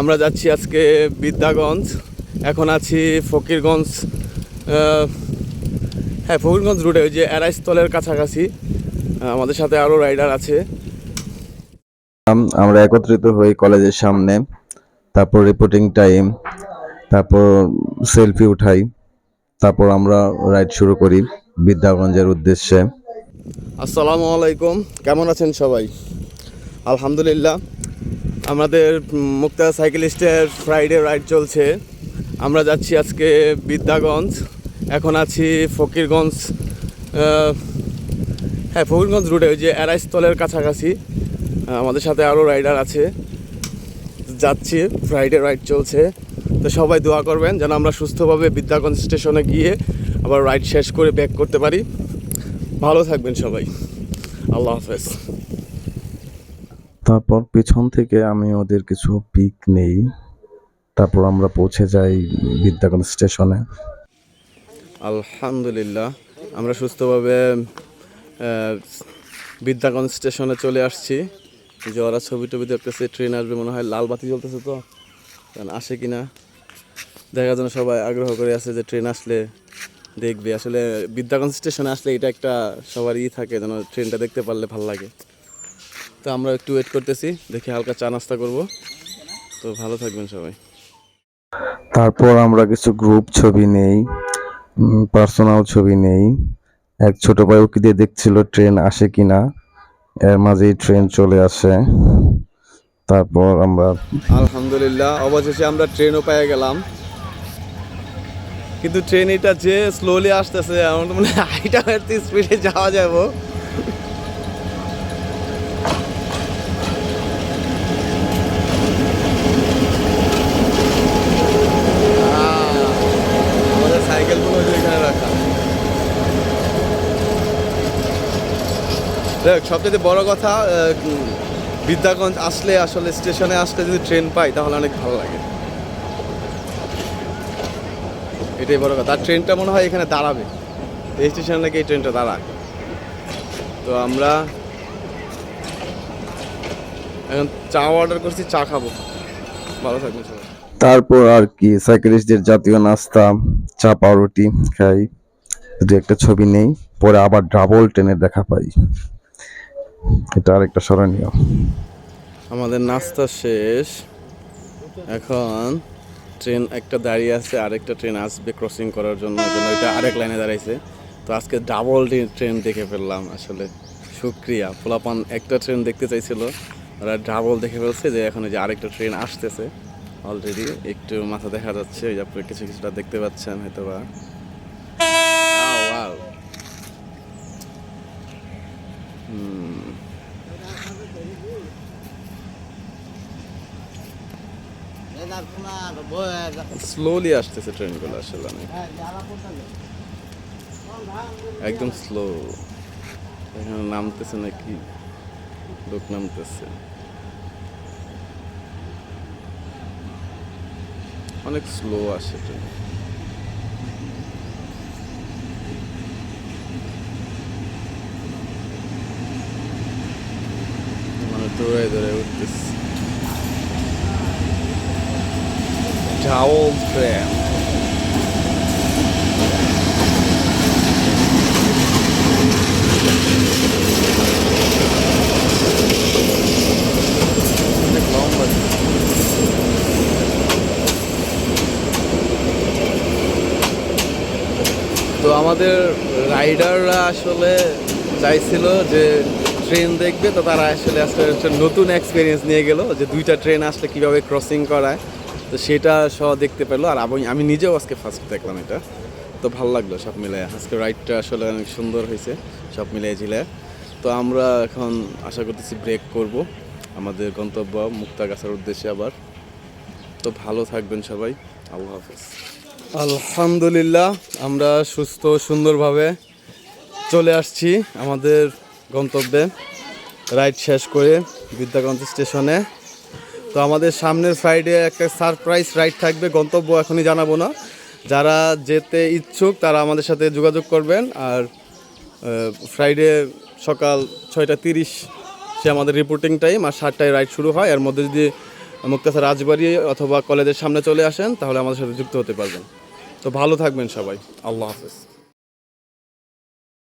আমরা যাচ্ছি আজকে বিদ্যাগঞ্জ এখন আছি ফকিরগঞ্জ হ্যাঁ ফকিরগঞ্জ রুটে ওই যে এরাইস্থলের কাছাকাছি। আমাদের সাথে আরও রাইডার আছে। আমরা একত্রিত হই কলেজের সামনে তারপর রিপোর্টিং টাইম তারপর সেলফি উঠাই তারপর আমরা রাইড শুরু করি বিদ্যাগঞ্জের উদ্দেশ্যে। আসসালামু আলাইকুম কেমন আছেন সবাই? আলহামদুলিল্লাহ। আমাদের মুক্তা সাইকেলিস্টের ফ্রাইডে রাইড চলছে। আমরা যাচ্ছি আজকে বিদ্যাগঞ্জ। এখন আছি ফকিরগঞ্জ হ্যাঁ ফকিরগঞ্জ রুটে ওই যে এরাইস্থলের কাছাকাছি। আমাদের সাথে আরও রাইডার আছে। যাচ্ছি ফ্রাইডে রাইড চলছে। তো সবাই দোয়া করবেন যেন আমরা সুস্থভাবে বিদ্যাগঞ্জ স্টেশনে গিয়ে আবার রাইড শেষ করে ব্যাক করতে পারি। ভালো থাকবেন সবাই। আল্লাহ হাফেজ। তারপর পিছন থেকে আমি ওদের কিছু পিক নেই। তারপর আমরা পৌঁছে যাই বিদ্যাগঞ্জ স্টেশনে। আলহামদুলিল্লাহ আমরা সুস্থভাবে আহ, বিদ্যাগঞ্জ স্টেশনে চলে আসছি। যে ওরা ছবি টবি দেখতেছে ট্রেন আসবে মনে হয় লাল বাতি জ্বলতেছে তো আসে কি না দেখার জন্য সবাই আগ্রহ করে আছে যে ট্রেন আসলে দেখবে। আসলে বিদ্যাগঞ্জ স্টেশনে আসলে এটা একটা সবার ই থাকে যেন ট্রেনটা দেখতে পারলে ভালো লাগে। তো আমরা একটু ওয়েট করতেছি দেখি হালকা চা নাস্তা করব। তো ভালো থাকবেন সবাই। তারপর আমরা কিছু গ্রুপ ছবি নেই পার্সোনাল ছবি নেই। এক ছোট ভাই ওকে দিয়ে দেখছিল ট্রেন আসে কিনা এর মাঝেই ট্রেন চলে আসে। তারপর আমরা আলহামদুলিল্লাহ অবশেষে আমরা ট্রেনও পেয়ে গেলাম। কিন্তু ট্রেন এটা যে স্লোলি আসতেছে আমার তো মনে হয় হাইটা হাইটে স্পিডে যাওয়া যাব আহ, আমাদের সাইকেলগুলো ওই যে এখানে রাখা দেখ, সবচেয়ে বড় কথা বিদ্যাগঞ্জ আসলে আসলে স্টেশনে আসলে যদি ট্রেন পাই, তাহলে অনেক ভালো লাগে। এটাই বড় কথা। আর ট্রেনটা মনে হয় এখানে দাঁড়াবে। এই স্টেশনে নাকি এই ট্রেনটা দাঁড়ায়। তো আমরা এখন চা অর্ডার করছি, চা খাব। ভালো থাকবেন সবাই। তারপর আর কি, সাইকেলিস্টদের জাতীয় নাস্তা, চা, পাউরুটি খাই। দু একটা ছবি নেই, পরে আবার ডাবল ট্রেনের দেখা পাই। এটা আরেকটা স্মরণীয়। আমাদের নাস্তা শেষ। এখন ট্রেন একটা দাঁড়িয়ে আছে, আরেকটা ট্রেন আসবে ক্রসিং করার জন্য ওইটা আরেক লাইনে দাঁড়াইছে। তো আজকে ডাবল ট্রেন দেখে ফেললাম আসলে। সুক্রিয়া পোলাপান একটা ট্রেন দেখতে চাইছিল, ওরা ডাবল দেখে ফেলছে যে এখন যে আরেকটা ট্রেন আসতেছে। অলরেডি একটু মাথা দেখা যাচ্ছে ওই যে কিছু কিছুটা দেখতে পাচ্ছেন হয়তো বা স্লোলি আসতেছে ট্রেনগুলো আসলে অনেক। একদম স্লো এখানে নামতেছে নাকি? লোক নামতেছে। অনেক স্লো আসে ট্রেন মানে দৌড়ায় দৌড়ায় উঠতেছে. অনেক লম্বা তো আমাদের রাইডাররা আসলে চাইছিল যে ট্রেন দেখবে, তো তারা আসলে আসলে একটা নতুন এক্সপিরিয়েন্স নিয়ে গেল যে দুইটা ট্রেন আসলে কীভাবে ক্রসিং করায়। তো সেটা সহ দেখতে পেল, আর আমি আমি নিজেও আজকে ফার্স্ট দেখলাম এটা। তো ভালো লাগল সব মিলে। আজকে রাইডটা আসলে অনেক সুন্দর হয়েছে, সব মিলিয়ে ঝিলে। তো আমরা এখন আশা করতেছি ব্রেক করব। আমাদের গন্তব্য মুক্তা মুক্তাগাছার উদ্দেশ্যে আবার। তো ভালো থাকবেন সবাই। আল্লাহ হাফেজ। আলহামদুলিল্লাহ, আমরা সুস্থ সুন্দরভাবে চলে আসছি। আমাদের গন্তব্যে রাইড শেষ করে বিদ্যাগঞ্জ স্টেশনে। তো আমাদের সামনের ফ্রাইডে একটা সারপ্রাইজ রাইড থাকবে, গন্তব্য এখনই জানাব না। যারা যেতে ইচ্ছুক, তারা আমাদের সাথে যোগাযোগ করবেন। আর ফ্রাইডে সকাল ছয়টা তিরিশ সে আমাদের রিপোর্টিং টাইম আর সাতটায় রাইড শুরু হয়। এর মধ্যে যদি মুক্তাসা রাজবাড়ি অথবা কলেজের সামনে চলে আসেন, তাহলে আমাদের সাথে যুক্ত হতে পারবেন। তো ভালো থাকবেন সবাই। আল্লাহ হাফেজ।